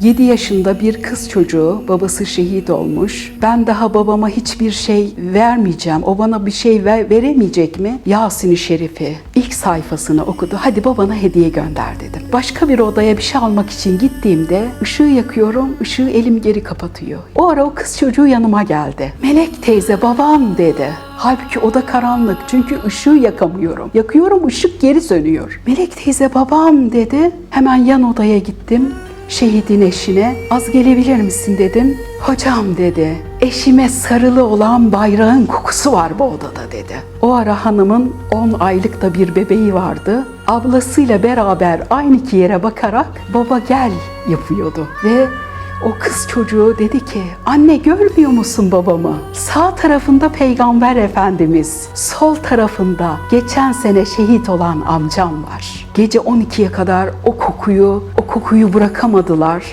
7 yaşında bir kız çocuğu, babası şehit olmuş. Ben daha babama hiçbir şey vermeyeceğim. O bana bir şey ver- veremeyecek mi? Yasin-i Şerif'i ilk sayfasını okudu. Hadi babana hediye gönder dedim. Başka bir odaya bir şey almak için gittiğimde ışığı yakıyorum, ışığı elim geri kapatıyor. O ara o kız çocuğu yanıma geldi. Melek teyze babam dedi. Halbuki oda karanlık çünkü ışığı yakamıyorum. Yakıyorum ışık geri sönüyor. Melek teyze babam dedi. Hemen yan odaya gittim şehidin eşine az gelebilir misin dedim. Hocam dedi eşime sarılı olan bayrağın kokusu var bu odada dedi. O ara hanımın 10 aylıkta bir bebeği vardı. Ablasıyla beraber aynı iki yere bakarak baba gel yapıyordu. Ve o kız çocuğu dedi ki anne görmüyor musun babamı? Sağ tarafında peygamber efendimiz, sol tarafında geçen sene şehit olan amcam var. Gece 12'ye kadar o kokuyu, o kokuyu bırakamadılar.